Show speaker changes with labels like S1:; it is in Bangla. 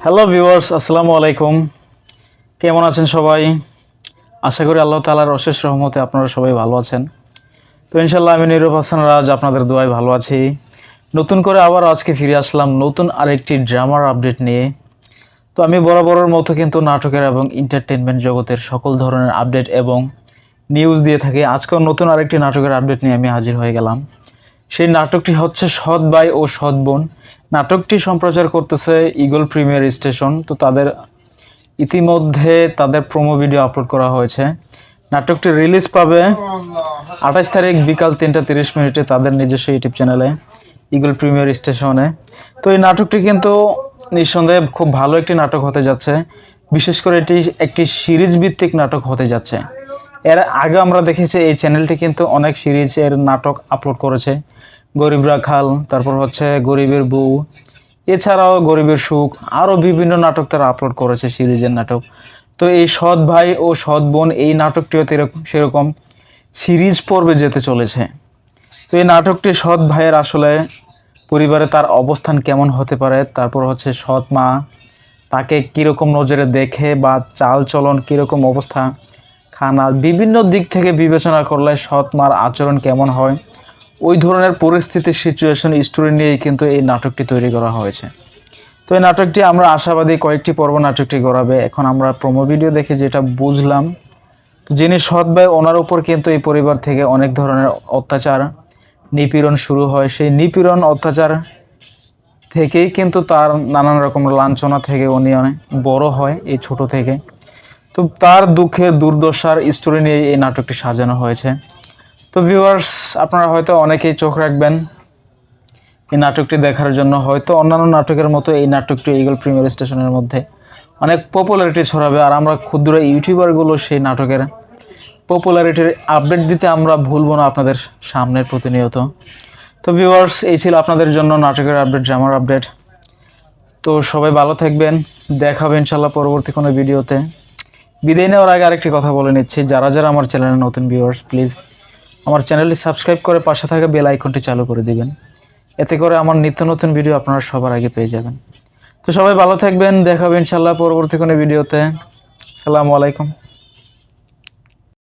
S1: হ্যালো ভিউয়ার্স আসসালামু আলাইকুম কেমন আছেন সবাই? আশা করি আল্লাহ তালার অশেষ রহমতে আপনারা সবাই ভালো আছেন। তো ইনশাল্লাহ আমি নীরব হাসান রাজ, আপনাদের দোয়ায় ভালো আছি। নতুন করে আবার আজকে ফিরে আসলাম নতুন আরেকটি ড্রামার আপডেট নিয়ে। তো আমি বরাবরের মতো কিন্তু নাটকের এবং এন্টারটেনমেন্ট জগতের সকল ধরনের আপডেট এবং নিউজ দিয়ে থাকি। আজকেও নতুন আরেকটি নাটকের আপডেট নিয়ে আমি হাজির হয়ে গেলাম। সেই নাটকটি হচ্ছে সৎ ভাই ও সৎ বোন। নাটকটি সম্প্রচার করতেছে ইগল প্রিমিয়ার স্টেশন। তো তাদের ইতিমধ্যে তাদের প্রোমো ভিডিও আপলোড করা হয়েছে। নাটকটি রিলিজ পাবে আঠাশ তারিখ বিকাল তিনটা তিরিশ মিনিটে তাদের নিজস্ব ইউটিউব চ্যানেলে ইগল প্রিমিয়ার স্টেশনে। তো এই নাটকটি কিন্তু নিঃসন্দেহে খুব ভালো একটি নাটক হতে যাচ্ছে। বিশেষ করে এটি একটি সিরিজ ভিত্তিক নাটক হতে যাচ্ছে। এর আগে আমরা দেখেছি এই চ্যানেলটি কিন্তু অনেক সিরিজের নাটক আপলোড করেছে। গরিব রাখাল তারপর হচ্ছে গরিবের বউ। এছাড়াও গরিবের সুখ। আরও বিভিন্ন নাটক তারা আপলোড করেছে সিরিজের নাটক। তো এই সৎ ভাই ও সৎ বোন, এই নাটকটিও সেরকম সিরিজ পর্বে যেতে চলেছে। তো এই নাটকটি সৎ ভাইয়ের আসলে পরিবারে তার অবস্থান কেমন হতে পারে, তারপর হচ্ছে সৎ মা তাকে কীরকম নজরে দেখে বা চাল চলন কীরকম অবস্থা খানার বিভিন্ন দিক থেকে বিবেচনা করলে সৎ মার আচরণ কেমন হয় ওই ধরনের পরিস্থিতি সিচুয়েশন স্টোরি নিয়েই কিন্তু এই নাটকটি তৈরি করা হয়েছে। তো এই নাটকটি আমরা আশাবাদী কয়েকটি পর্ব নাটকটি করাবে এখন আমরা প্রোমো ভিডিও দেখে যেটা বুঝলাম, তো যিনি সৎ ভাই, ওনার উপর কিন্তু এই পরিবার থেকে অনেক ধরনের অত্যাচার, নিপীড়ন শুরু হয়। সেই নিপীড়ন, অত্যাচার থেকেই কিন্তু তার নানান রকম লাঞ্ছনা থেকে উনি অনেক বড় হয়, এই ছোট থেকে। তো তার দুঃখের দুর্দশার স্টোরি নিয়ে এই নাটকটি সাজানো হয়েছে। তো ভিউয়ার্স আপনারা হয়তো অনেকেই চোখ রাখবেন এই নাটকটি দেখার জন্য। হয়তো অন্যান্য নাটকের মতো এই নাটকটি ইগল প্রিমিয়ার স্টেশনের মধ্যে অনেক পপুলারিটি ছড়াবে আর আমরা ক্ষুদ্র ইউটিউবারগুলো সেই নাটকের পপুলারিটির আপডেট দিতে আমরা ভুলবো না আপনাদের সামনে প্রতিনিয়ত। তো ভিউয়ার্স এই ছিল আপনাদের জন্য নাটকের আপডেট ড্রামার আপডেট তো সবাই ভালো থাকবেন। দেখা ইনশাল্লাহ পরবর্তী কোনো ভিডিওতে বিদায় নেওয়ার আগে আরেকটি কথা বলে নিচ্ছি। যারা যারা আমার চ্যানেলের নতুন ভিউয়ার্স প্লিজ আমার চ্যানেলটি সাবস্ক্রাইব করে পাশে থাকা বেল আইকনটি চালু করে দিবেন। এতে করে আমার নিত্য নতুন ভিডিও আপনারা সবার আগে পেয়ে যাবেন। তো সবাই ভালো থাকবেন দেখা হবে ইনশাল্লাহ পরবর্তী কোনো ভিডিওতে। আসসালামু আলাইকুম।